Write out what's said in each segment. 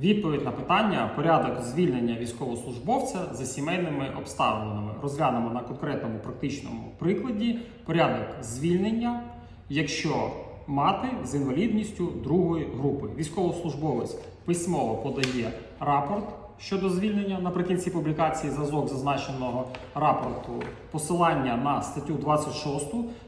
Відповідь на питання порядок звільнення військовослужбовця за сімейними обставинами. Розглянемо на конкретному практичному прикладі порядок звільнення, якщо мати з інвалідністю другої групи. Військовослужбовець письмово подає рапорт щодо звільнення наприкінці публікації зразок зазначеного рапорту посилання на статтю 26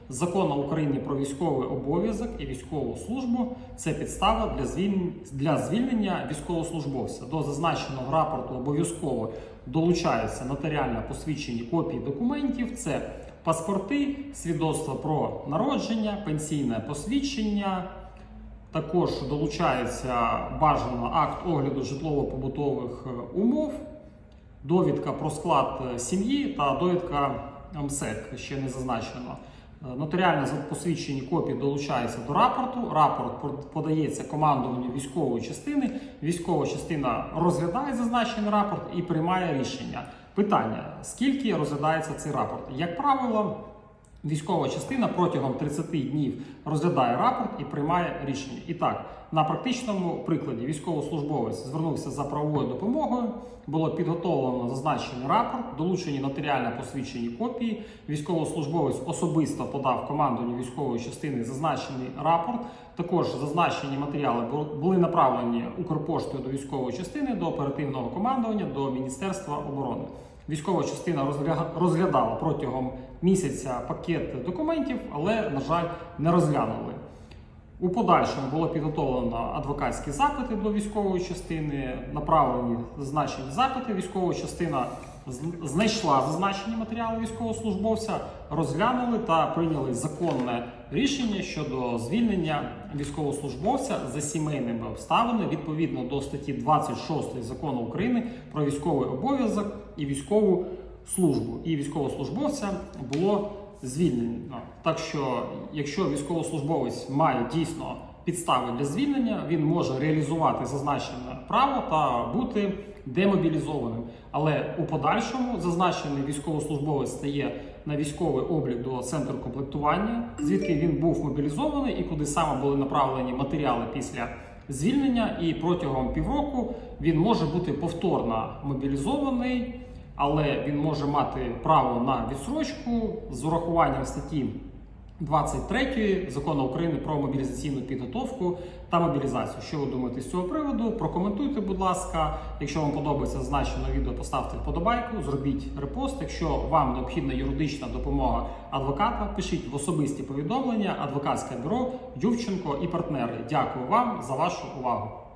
закону України про військовий обов'язок і військову службу. Це підстава для звільнення, для звільнення військовослужбовця. До зазначеного рапорту обов'язково долучаються нотаріально посвідчені копії документів. Це паспорти, свідоцтво про народження, пенсійне посвідчення. Також долучається бажано акт огляду житлово-побутових е, умов, довідка про склад е, сім'ї та довідка МСЕК ще не зазначено. Е, Нотаріально посвідчені копії долучаються до рапорту. Рапорт подається командуванню військової частини. Військова частина розглядає зазначений рапорт і приймає рішення. Питання: скільки розглядається цей рапорт? Як правило, Військова частина протягом 30 днів розглядає рапорт і приймає рішення. І так, на практичному прикладі військовослужбовець звернувся за правовою допомогою. Було підготовлено зазначений рапорт, долучені нотаріально посвідчені копії. Військовослужбовець особисто подав командуванню військової частини зазначений рапорт. Також зазначені матеріали бу- були направлені Укрпоштою до військової частини, до оперативного командування, до Міністерства оборони. Військова частина розгля- розглядала протягом місяця пакет документів, але, на жаль, не розглянули. У подальшому було підготовлено адвокатські запити до військової частини, направлені зазначені запити. Військова частина знайшла зазначені матеріали військовослужбовця, розглянули та прийняли законне рішення щодо звільнення військовослужбовця за сімейними обставинами відповідно до статті 26 закону України про військовий обов'язок і військову службу. І військовослужбовця було звільнено. Так що, якщо військовослужбовець має дійсно підстави для звільнення, він може реалізувати зазначене право та бути демобілізованим. Але у подальшому зазначений військовослужбовець стає на військовий облік до центру комплектування, звідки він був мобілізований і куди саме були направлені матеріали після звільнення. І протягом півроку він може бути повторно мобілізований але він може мати право на відсрочку з урахуванням статті 23 закону України про мобілізаційну підготовку та мобілізацію. Що ви думаєте з цього приводу? Прокоментуйте, будь ласка. Якщо вам подобається зазначене відео, поставте вподобайку, зробіть репост. Якщо вам необхідна юридична допомога адвоката, пишіть в особисті повідомлення адвокатське бюро Ювченко і партнери. Дякую вам за вашу увагу.